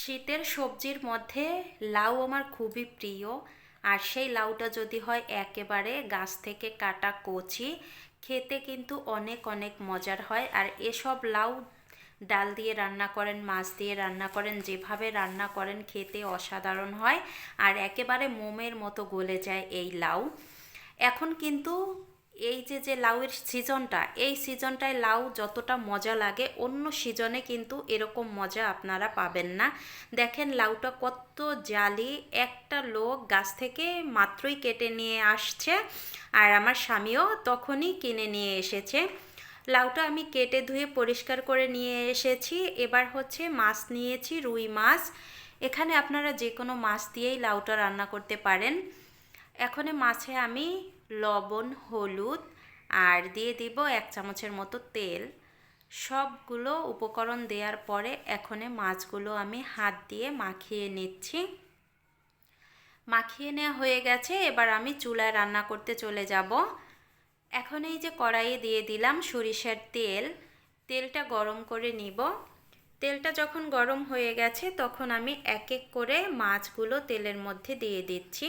শীতের সবজির মধ্যে লাউ আমার খুবই প্রিয়। আর সেই লাউটা যদি হয় একেবারে গাছ থেকে কাটা কচি, খেতে কিন্তু অনেক অনেক মজার হয়। আর এসব লাউ ডাল দিয়ে রান্না করেন, মাছ দিয়ে রান্না করেন, যেভাবে রান্না করেন খেতে অসাধারণ হয়। আর একেবারে মোমের মতো গলে যায় এই লাউ। এখন কিন্তু এই যে যে লাউয়ের সিজনটা, এই সিজনটায় লাউ যতটা মজা লাগে, অন্য সিজনে কিন্তু এরকম মজা আপনারা পাবেন না। দেখেন লাউটা কত জালি, একটা লোক গাছ থেকে মাত্রই কেটে নিয়ে আসছে আর আমার স্বামীও তখনই কিনে নিয়ে এসেছে। লাউটা আমি কেটে ধুয়ে পরিষ্কার করে নিয়ে এসেছি। এবার হচ্ছে মাছ নিয়েছি, রুই মাছ। এখানে আপনারা যে কোনো মাছ দিয়েই লাউটা রান্না করতে পারেন। এখন মাছে আমি লবণ, হলুদ, আর দিয়ে দিব এক চামচের মতো তেল। সবগুলো উপকরণ দেওয়ার পরে এখনে মাছগুলো আমি হাত দিয়ে মাখিয়ে নিচ্ছি। মাখিয়ে নেওয়া হয়ে গেছে, এবার আমি চুলায় রান্না করতে চলে যাব। এখন এই যে কড়াইয়ে দিয়ে দিলাম সরিষার তেল, তেলটা গরম করে নিব। তেলটা যখন গরম হয়ে গেছে, তখন আমি এক এক করে মাছগুলো তেলের মধ্যে দিয়ে দিচ্ছি।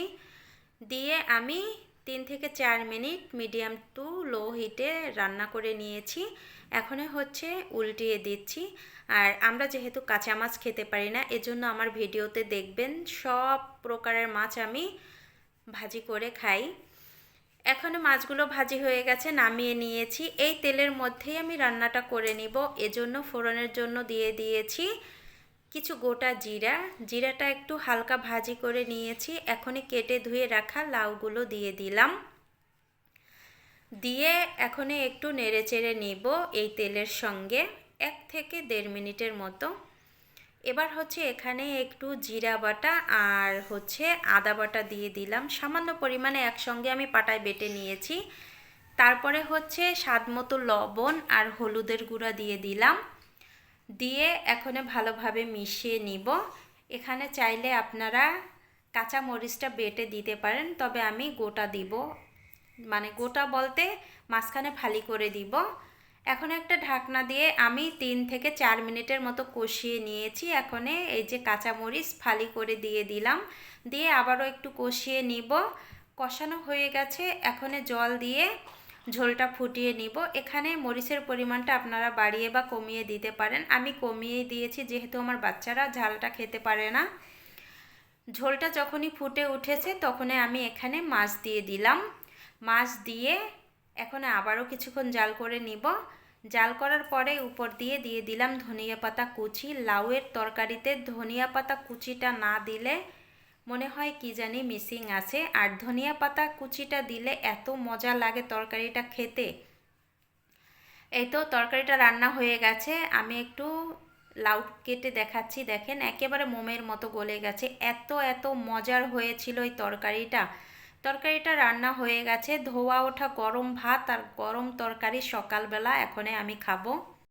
দিয়ে আমি তিন থেকে চার মিনিট মিডিয়াম টু লো হিটে রান্না করে নিয়েছি। এখনই হচ্ছে উল্টিয়ে দিচ্ছি। আর আমরা যেহেতু কাঁচা মাছ খেতে পারি না, এজন্য আমার ভিডিওতে দেখবেন সব প্রকারের মাছ আমি ভাজি করে খাই। এখনও মাছগুলো ভাজি হয়ে গেছে, নামিয়ে নিয়েছি। এই তেলের মধ্যেই আমি রান্নাটা করে নিব। এজন্য ফোড়নের জন্য দিয়ে দিয়েছি। কিছু গোটা জিরা, জিরাটা একটু হালকা ভাজি করে নিয়েছি, এখনই কেটে ধুয়ে রাখা লাউগুলো দিয়ে দিলাম। দিয়ে এখনই একটু নেড়ে চেড়ে নিব এই তেলের সঙ্গে, এক থেকে দেড় মিনিটের মতো। এবার হচ্ছে এখানে একটু জিরা বাটা আর হচ্ছে আদা বাটা দিয়ে দিলাম। সামান্য পরিমাণে একসঙ্গে আমি পাটায় বেটে নিয়েছি। তারপরে হচ্ছে স্বাদ মতো লবণ আর হলুদের গুঁড়া দিয়ে দিলাম। দিয়ে এখানে ভালোভাবে মিশিয়ে নিব। এখানে চাইলে আপনারা কাঁচা মরিচটা বেটে দিতে পারেন, তবে আমি গোটা দিব। মানে গোটা বলতে মাঝখানে ফালি করে দিব। এখন একটা ঢাকনা দিয়ে আমি তিন থেকে চার মিনিটের মতো কষিয়ে নিয়েছি। এখন এই যে কাঁচামরিচ ফালি করে দিয়ে দিলাম। দিয়ে আবারও একটু কষিয়ে নিব। কষানো হয়ে গেছে। এখন জল দিয়ে ঝোলটা ফুটিয়ে নিব। এখানে মরিচের পরিমাণটা আপনারা বাড়িয়ে বা কমিয়ে দিতে পারেন। আমি কমিয়েই দিয়েছি, যেহেতু আমার বাচ্চারা ঝালটা খেতে পারে না। ঝোলটা যখনই ফুটে উঠেছে, তখনই আমি এখানে মাছ দিয়ে দিলাম। মাছ দিয়ে এখন আবারও কিছুক্ষণ জাল করে নিব। জাল করার পরে উপর দিয়ে দিয়ে দিলাম ধনিয়া পাতা কুচি। লাউয়ের তরকারিতে ধনিয়া পাতা কুচিটা না দিলে মনে হয় কি জানি মিসিং আছে, আর ধনিয়া পাতা কুচিটা দিলে এত মজা লাগে তরকারিটা খেতে। এই তো তরকারিটা রান্না হয়ে গেছে, আমি একটু লাউ কেটে দেখাচ্ছি, দেখেন একেবারে মোমের মতো গলে গেছে। এত এত মজার হয়েছিল এই তরকারিটা। তরকারিটা রান্না হয়ে গেছে, ধোয়া ওঠা গরম ভাত আর গরম তরকারি সকালবেলা, এখনে আমি খাব।